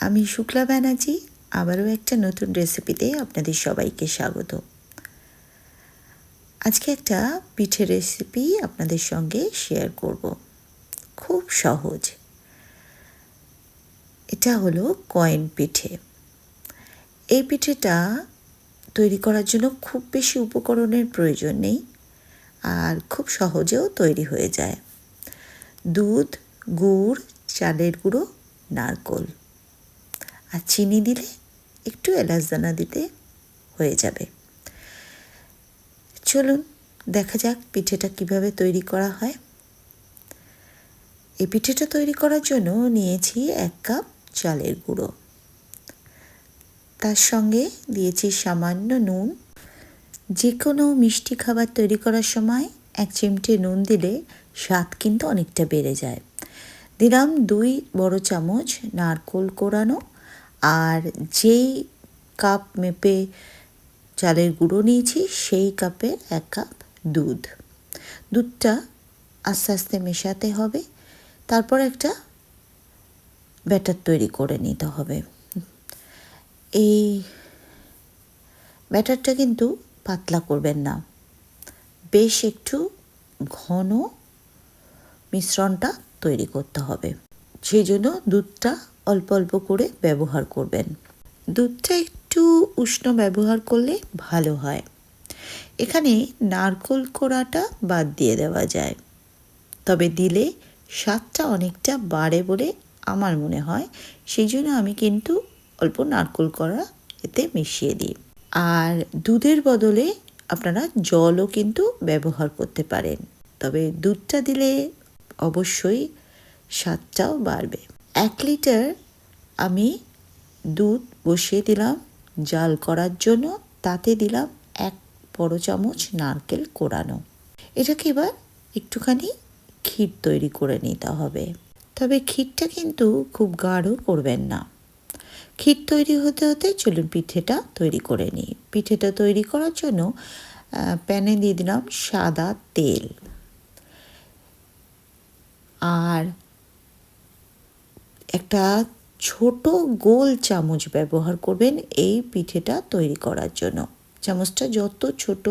আমি শুক্লা ব্যানার্জি, আবারও একটা নতুন রেসিপিতে আপনাদের সবাইকে স্বাগত। আজকে একটা পিঠে রেসিপি আপনাদের সঙ্গে শেয়ার করব। খুব সহজ। এটা হলো কয়েন পিঠে। এই পিঠেটা তৈরি করার জন্য খুব বেশি উপকরণের প্রয়োজন নেই আর খুব সহজেও তৈরি হয়ে যায়। দুধ, গুড়, চালের গুঁড়ো, নারকোল। আর চিনি দিলে একটু এলাচ দানা দিতে হয়ে যাবে। চলুন দেখা যাক পিঠেটা কীভাবে তৈরি করা হয়। এই পিঠেটা তৈরি করার জন্য নিয়েছি এক কাপ চালের গুঁড়ো। তার সঙ্গে দিয়েছি সামান্য নুন। যে কোনো মিষ্টি খাবার তৈরি করার সময় এক চিমটে নুন দিলে স্বাদ কিন্তু অনেকটা বেড়ে যায়। দিলাম দুই বড় চামচ নারকোল কোরানো আর যেই কাপ মেপে চালের গুঁড়ো নিয়েছি, সেই কাপে এক কাপ দুধ। দুধটা আস্তে আস্তে মেশাতে হবে, তারপর একটা ব্যাটার তৈরি করে নিতে হবে। এই ব্যাটারটা কিন্তু পাতলা করবেন না, বেশ একটু ঘন মিশ্রণটা তৈরি করতে হবে। সেই জন্য দুধটা অল্প অল্প করে ব্যবহার করবেন। দুধটা একটু উষ্ণ ব্যবহার করলে ভালো হয়। এখানে নারকোল কোড়াটা বাদ দিয়ে দেওয়া যায়। তবে দিলে স্বাদটা অনেকটা বাড়ে বলে আমার মনে হয়। সেই জন্য আমি কিন্তু অল্প নারকোল কড়া এতে মিশিয়ে দিই। আর দুধের বদলে আপনারা জলও কিন্তু ব্যবহার করতে পারেন। তবে দুধটা দিলে অবশ্যই স্বাদটাও বাড়বে। এক লিটার আমি দুধ বসিয়ে দিলাম, জাল করার জন্য তাতে দিলাম এক বড় চামচ নারকেল কোরানো। এটাকে এবার একটুখানি ক্ষীর তৈরি করে নিতে হবে। তবে ক্ষীরটা কিন্তু খুব গাঢ় করবেন না। ক্ষীর তৈরি হতে হতে চলুন পিঠেটা তৈরি করে নিই। পিঠেটা তৈরি করার জন্য প্যানে দিয়ে দিলাম সাদা তেল। আর একটা ছোট গোল চামচ ব্যবহার করবেন এই পিঠেটা তৈরি করার জন্য। চামচটা যত ছোট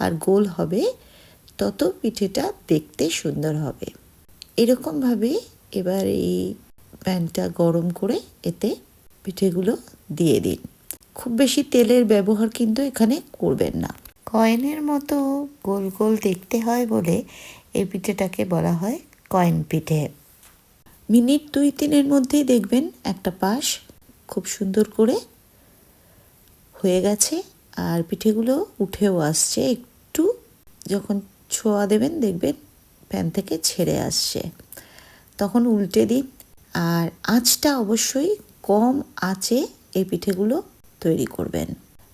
আর গোল হবে, তত পিঠেটা দেখতে সুন্দর হবে। এরকমভাবে এবার এই প্যানটা গরম করে এতে পিঠেগুলো দিয়ে দিন। খুব বেশি তেলের ব্যবহার কিন্তু এখানে করবেন না। কয়েনের মতো গোল গোল দেখতে হয় বলে এই পিঠেটাকে বলা হয় কয়েন পিঠে। মিনিট দুই তিনের মধ্যেই দেখবেন একটা পাশ খুব সুন্দর করে হয়ে গেছে আর পিঠেগুলো উঠেও আসছে। একটু যখন ছোঁয়া দেবেন দেখবেন প্যান থেকে ছেড়ে আসছে। তখন উল্টে দিন। আর আঁচটা অবশ্যই কম আঁচে এই পিঠেগুলো তৈরি করবেন।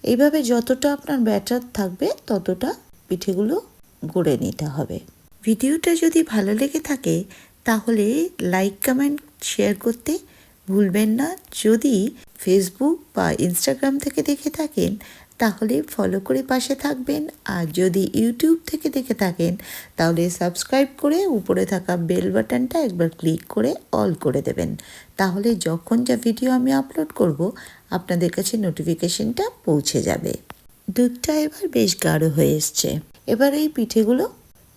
এইভাবে যতটা আপনার ব্যাটার থাকবে ততটা পিঠেগুলো গড়ে নিতে হবে। ভিডিওটা যদি ভালো লেগে থাকে তাহলে লাইক কমেন্ট শেয়ার করতে ভুলবেন না। যদি ফেসবুক বা ইনস্টাগ্রাম থেকে দেখে থাকেন, তাহলে ফলো করে পাশে থাকবেন। আর যদি ইউটিউব থেকে দেখে থাকেন, তাহলে সাবস্ক্রাইব করে উপরে থাকা বেল বাটনটা একবার ক্লিক করে অল করে দেবেন। তাহলে যখন যা ভিডিও আমি আপলোড করব, আপনাদের কাছে নোটিফিকেশনটা পৌঁছে যাবে। দুধটা এবার বেশ গাঢ় হয়ে এসছে। এবার এই পিঠেগুলো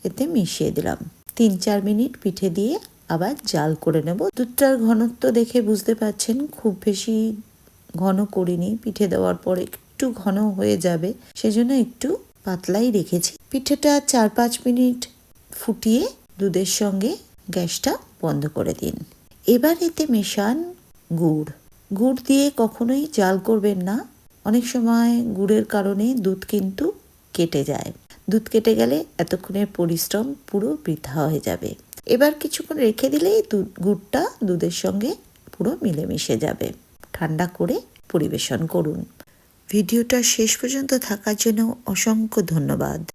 এতে মিশিয়ে দিলাম। তিন চার মিনিট পিঠে দিয়ে আবার জাল করে নেব। দুধটার ঘনত্ব দেখে বুঝতে পারছেন, খুব বেশি ঘন করিনি। পিঠে দেওয়ার পর একটু ঘন হয়ে যাবে, সেজন্য একটু পাতলাই রেখেছি। পিঠেটা চার পাঁচ মিনিট ফুটিয়ে দুধের সঙ্গে গ্যাসটা বন্ধ করে দিন। এবার এতে মেশান গুড়। গুড় দিয়ে কখনোই জাল করবেন না। অনেক সময় গুড়ের কারণে দুধ কিন্তু কেটে যায়। দুধ কেটে গেলে এতক্ষণের পরিশ্রম পুরো বৃথা হয়ে যাবে। এবার কিছুক্ষণ রেখে দিলেই দুধ গুড়টা দুধের সঙ্গে পুরো মিলেমিশে যাবে। ঠান্ডা করে পরিবেশন করুন। ভিডিওটা শেষ পর্যন্ত থাকার জন্য অসংখ্য ধন্যবাদ।